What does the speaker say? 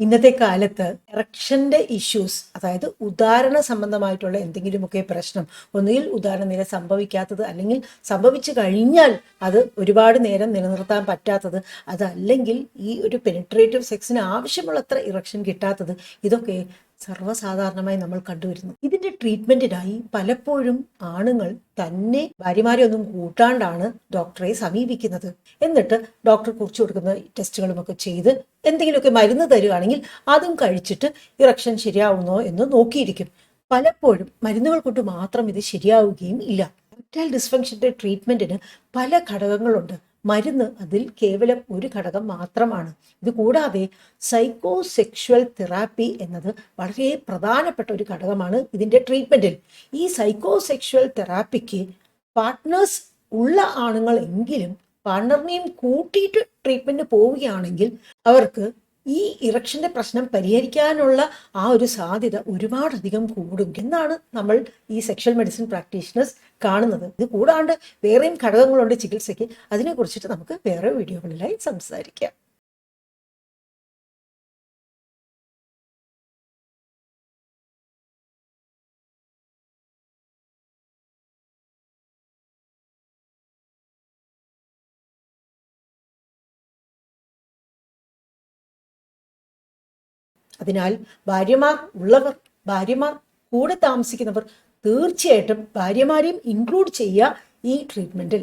ഇന്നത്തെ കാലത്ത് എറക്ഷന്റെ ഇഷ്യൂസ് അതായത് ഉദാഹരണ സംബന്ധമായിട്ടുള്ള എന്തെങ്കിലുമൊക്കെ പ്രശ്നം ഒന്നുകിൽ ഉദാഹരണ നില സംഭവിക്കാത്തത് അല്ലെങ്കിൽ സംഭവിച്ചു കഴിഞ്ഞാൽ അത് ഒരുപാട് നേരം നിലനിർത്താൻ പറ്റാത്തത് അതല്ലെങ്കിൽ ഈ ഒരു പെനിട്രേറ്റീവ് സെക്സിന് ആവശ്യമുള്ളത്ര ഇറക്ഷൻ കിട്ടാത്തത് ഇതൊക്കെ സർവസാധാരണമായി നമ്മൾ കണ്ടുവരുന്നു. ഇതിന്റെ ട്രീറ്റ്മെന്റിനായി പലപ്പോഴും ആണുങ്ങൾ തന്നെ ഭാര്യമാരെ ഒന്നും കൂട്ടാണ്ടാണ് ഡോക്ടറെ സമീപിക്കുന്നത്. എന്നിട്ട് ഡോക്ടർ കുറിച്ച് കൊടുക്കുന്ന ടെസ്റ്റുകളുമൊക്കെ ചെയ്ത് എന്തെങ്കിലുമൊക്കെ മരുന്ന് തരുകയാണെങ്കിൽ അതും കഴിച്ചിട്ട് ഇറക്ഷൻ ശരിയാവുന്നോ എന്ന് നോക്കിയിരിക്കും. പലപ്പോഴും മരുന്നുകൾ കൊണ്ട് മാത്രം ഇത് ശരിയാവുകയും ഇല്ല. ഡിസ്ഫങ്ഷന്റെ ട്രീറ്റ്മെന്റിന് പല ഘടകങ്ങളുണ്ട്. മരുന്ന് അതിൽ കേവലം ഒരു ഘടകം മാത്രമാണ്. ഇത് കൂടാതെ സൈക്കോ സെക്ഷുവൽ തെറാപ്പി എന്നത് വളരെ പ്രധാനപ്പെട്ട ഒരു ഘടകമാണ് ഇതിന്റെ ട്രീറ്റ്മെന്റിൽ ഈ സൈക്കോ സെക്ഷുവൽ തെറാപ്പിക്ക് പാർട്ട്നേഴ്സ് ഉള്ള ആണുങ്ങൾ എങ്കിലും പാർട്ണറിനെയും കൂട്ടിയിട്ട് ട്രീറ്റ്മെന്റ് പോവുകയാണെങ്കിൽ അവർക്ക് ഈ ഇറക്ഷന്റെ പ്രശ്നം പരിഹരിക്കാനുള്ള ആ ഒരു സാധ്യത ഒരുപാടധികം കൂടും എന്നാണ് നമ്മൾ ഈ സെക്ഷൽ മെഡിസിൻ പ്രാക്ടീഷണേഴ്സ് കാണുന്നത്. ഇത് കൂടാണ്ട് വേറെയും ഘടകങ്ങളുണ്ട് ചികിത്സയ്ക്ക്. അതിനെക്കുറിച്ചിട്ട് നമുക്ക് വേറെ വീഡിയോകളിലായി സംസാരിക്കാം. അതിനാൽ ഭാര്യമാർ ഉള്ളവർ ഭാര്യമാർ കൂടെ താമസിക്കുന്നവർ തീർച്ചയായിട്ടും ഭാര്യമാരെയും ഇൻക്ലൂഡ് ചെയ്യുക ഈ ട്രീറ്റ്മെന്റിൽ